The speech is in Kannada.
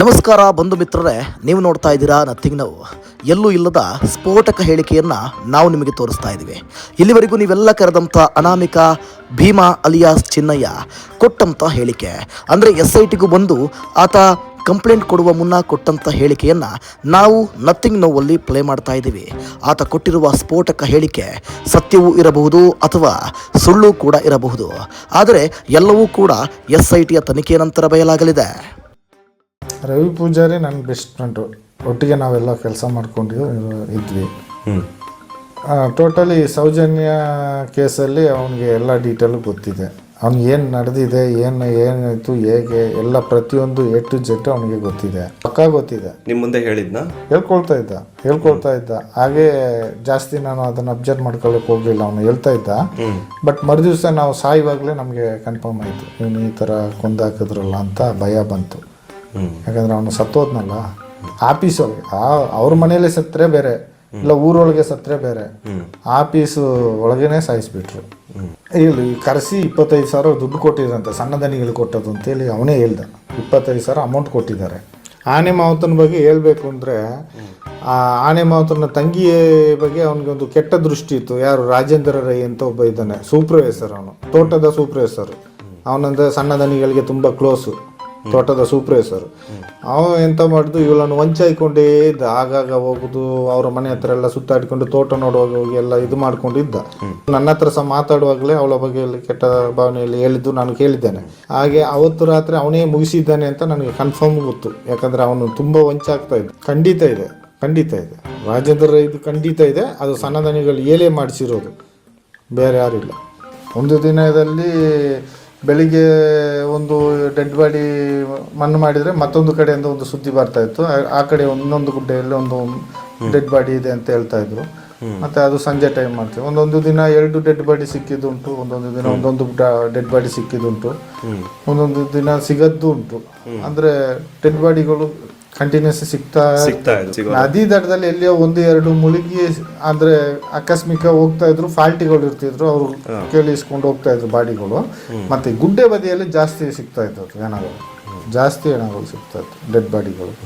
ನಮಸ್ಕಾರ ಬಂಧು ಮಿತ್ರರೇ, ನೀವು ನೋಡ್ತಾ ಇದ್ದೀರಾ ನಥಿಂಗ್ ನಾವು ಎಲ್ಲೂ ಇಲ್ಲದ ಸ್ಫೋಟಕ ಹೇಳಿಕೆಯನ್ನು ನಾವು ನಿಮಗೆ ತೋರಿಸ್ತಾ ಇದ್ದೀವಿ. ಇಲ್ಲಿವರೆಗೂ ನೀವೆಲ್ಲ ಕರೆದಂಥ ಅನಾಮಿಕ ಭೀಮಾ ಅಲಿಯಾಸ್ ಚಿನ್ನಯ್ಯ ಕೊಟ್ಟಂಥ ಹೇಳಿಕೆ. ಅಂದರೆ ಎಸ್ ಐ ಟಿಗೂ ಬಂದು ಆತ ಕಂಪ್ಲೇಂಟ್ ಕೊಡುವ ಮುನ್ನ ಕೊಟ್ಟಂಥ ಹೇಳಿಕೆಯನ್ನು ನಾವು ನಥಿಂಗ್ ನೋವಲ್ಲಿ ಪ್ಲೇ ಮಾಡ್ತಾ ಇದ್ದೀವಿ. ಆತ ಕೊಟ್ಟಿರುವ ಸ್ಫೋಟಕ ಹೇಳಿಕೆ ಸತ್ಯವೂ ಇರಬಹುದು ಅಥವಾ ಸುಳ್ಳು ಕೂಡ ಇರಬಹುದು. ಆದರೆ ಎಲ್ಲವೂ ಕೂಡ ಎಸ್ ಐ ಟಿಯ ತನಿಖೆಯ ನಂತರ ಬಯಲಾಗಲಿದೆ. ರವಿ ಪೂಜಾರಿ ನನ್ನ ಬೆಸ್ಟ್ ಫ್ರೆಂಡು. ಒಟ್ಟಿಗೆ ನಾವೆಲ್ಲ ಕೆಲಸ ಮಾಡ್ಕೊಂಡು ಇದ್ವಿ. ಟೋಟಲಿ ಸೌಜನ್ಯ ಕೇಸಲ್ಲಿ ಅವನಿಗೆ ಎಲ್ಲ ಡೀಟೇಲು ಗೊತ್ತಿದೆ. ಅವ್ನಿಗೆ ಏನು ನಡೆದಿದೆ ಏನು ಏನಾಯಿತು ಹೇಗೆ ಎಲ್ಲ ಪ್ರತಿಯೊಂದು ಎ ಟು ಜೆಡ್ ಅವನಿಗೆ ಗೊತ್ತಿದೆ. ಪಕ್ಕ ಗೊತ್ತಿದೆ. ನಿಮ್ಮ ಮುಂದೆ ಹೇಳಿದ್ನ? ಹೇಳ್ಕೊಳ್ತಾ ಇದ್ದ ಹೇಳ್ಕೊಳ್ತಾ ಇದ್ದ. ಹಾಗೆ ಜಾಸ್ತಿ ನಾನು ಅದನ್ನು ಅಬ್ಸರ್ವ್ ಮಾಡ್ಕೊಳ್ಳೋಕೆ ಹೋಗಲಿಲ್ಲ ಅವನು ಹೇಳ್ತಾ ಇದ್ದ. ಬಟ್ ಮರುದಿವಸ ನಾವು ಸಾಯುವಾಗಲೇ ನಮಗೆ ಕನ್ಫರ್ಮ್ ಆಯಿತು. ಇವನು ಈ ಥರ ಕೊಂದಾಕಿದ್ರಲ್ಲ ಅಂತ ಭಯ ಬಂತು. ಯಾಕಂದ್ರೆ ಅವನು ಸತ್ತೋದ್ನಲ್ಲ. ಆಫೀಸ್ ಒಳಗೆ ಆ- ಅವ್ರ ಮನೇಲಿ ಸತ್ತರೆ ಬೇರೆ. ಇಲ್ಲ ಊರೊಳಗೆ ಸತ್ತರೆ ಬೇರೆ. ಆಫೀಸು ಒಳಗೇನೆ ಸಾಯಿಸ್ಬಿಟ್ರು. ಇಲ್ಲಿ ಕರೆಸಿ ಇಪ್ಪತ್ತೈದು ಸಾವಿರ ದುಡ್ಡು ಕೊಟ್ಟಿದ್ರಂತೆ, ಸಣ್ಣ ದನಿಗಳು ಕೊಟ್ಟದ್ದು ಅಂತೇಳಿ ಅವನೇ ಹೇಳ್ದ. ಇಪ್ಪತ್ತೈದು ಸಾವಿರ ಅಮೌಂಟ್ ಕೊಟ್ಟಿದ್ದಾರೆ. ಆನೆ ಮಾವತನ ಬಗ್ಗೆ ಹೇಳ್ಬೇಕು ಅಂದರೆ, ಆ ಆನೆ ಮಾವತನ ತಂಗಿ ಬಗ್ಗೆ ಅವನಿಗೆ ಒಂದು ಕೆಟ್ಟ ದೃಷ್ಟಿ ಇತ್ತು. ಯಾರು? ರಾಜೇಂದ್ರ ರೈ ಅಂತ ಒಬ್ಬ ಇದ್ದಾನೆ, ಸೂಪರ್ವೈಸರ್ ಅವನು, ತೋಟದ ಸೂಪರ್ವೈಸರ್. ಅವನಂದ್ರೆ ಸಣ್ಣ ದನಿಗಳಿಗೆ ತುಂಬ ಕ್ಲೋಸು ತೋಟದ ಸೂಪರ್ವೈಸರ್ ಅವ ಎಂತ ಮಾಡಿದ್ದು ಇವಳನ್ನು ವಂಚಾಯ್ಕೊಂಡೇ ಇದ್ದ. ಆಗಾಗ ಹೋಗುದು, ಅವರ ಮನೆ ಹತ್ರ ಎಲ್ಲ ಸುತ್ತಾಡಿಕೊಂಡು ತೋಟ ನೋಡುವಾಗ ಹೋಗಿ ಎಲ್ಲ ಇದು ಮಾಡ್ಕೊಂಡು ಇದ್ದ. ನನ್ನ ಹತ್ರ ಸಹ ಮಾತಾಡುವಾಗಲೇ ಅವಳ ಬಗ್ಗೆ ಕೆಟ್ಟ ಭಾವನೆಯಲ್ಲಿ ಹೇಳಿದ್ದು ನಾನು ಕೇಳಿದ್ದೇನೆ. ಹಾಗೆ ಅವತ್ತು ರಾತ್ರಿ ಅವನೇ ಮುಗಿಸಿದ್ದಾನೆ ಅಂತ ನನಗೆ ಕನ್ಫರ್ಮ್ ಗೊತ್ತು. ಯಾಕಂದ್ರೆ ಅವನು ತುಂಬಾ ವಂಚ ಆಗ್ತಾ ಇದ್ದ. ಖಂಡಿತ ಇದೆ ಖಂಡಿತ ಇದೆ. ರಾಜೇಂದ್ರ ಇದು ಖಂಡಿತ ಇದೆ. ಅದು ಸನ್ನದನಿಗಳು ಏಲೇ ಮಾಡಿಸಿರೋದು. ಬೇರೆ ಯಾರಿಲ್ಲ. ಒಂದು ದಿನದಲ್ಲಿ ಬೆಳಿಗ್ಗೆ ಒಂದು ಡೆಡ್ ಬಾಡಿ ಮಣ್ಣು ಮಾಡಿದರೆ ಮತ್ತೊಂದು ಕಡೆಯಿಂದ ಒಂದು ಸುದ್ದಿ ಬರ್ತಾ ಇತ್ತು. ಆ- ಆ ಕಡೆ ಒಂದೊಂದು ಗುಡ್ಡೆಯಲ್ಲಿ ಒಂದು ಡೆಡ್ ಬಾಡಿ ಇದೆ ಅಂತ ಹೇಳ್ತಾ ಇದ್ರು. ಮತ್ತೆ ಅದು ಸಂಜೆ ಟೈಮ್ ಮಾಡ್ತೀವಿ. ಒಂದೊಂದು ದಿನ ಎರಡು ಡೆಡ್ ಬಾಡಿ ಸಿಕ್ಕಿದ್ದುಂಟು ಒಂದೊಂದು ದಿನ ಒಂದೊಂದು ಡೆಡ್ ಬಾಡಿ ಸಿಕ್ಕಿದ್ದುಂಟು. ಒಂದೊಂದು ದಿನ ಸಿಗದ್ದು ಉಂಟು ಅಂದ್ರೆ ಡೆಡ್ ಬಾಡಿಗಳು ಕಂಟಿನ್ಯೂಸ್ ಸಿಗ್ತಾ ಸಿಗ್ತಾ ಇದೆ ನದಿ ದಡದಲ್ಲಿ ಎಲ್ಲಿಯೋ ಒಂದು ಎರಡು ಮುಳುಗಿ ಅಂದ್ರೆ ಆಕಸ್ಮಿಕ ಹೋಗ್ತಾ ಇದ್ರು ಫಾಲ್ಟಿಗಳು ಇರ್ತಿದ್ರು ಅವರು ಕೇಳಿಸ್ಕೊಂಡು ಹೋಗ್ತಾ ಇದ್ರು ಬಾಡಿಗಳು. ಮತ್ತೆ ಗುಡ್ಡೆ ಬದಿಯಲ್ಲಿ ಜಾಸ್ತಿ ಸಿಗ್ತಾ ಇತ್ತು ಹೆಣಗಳು ಜಾಸ್ತಿ ಹೆಣಗಳು ಸಿಗ್ತಾ ಇತ್ತು ಡೆಡ್ ಬಾಡಿಗಳು.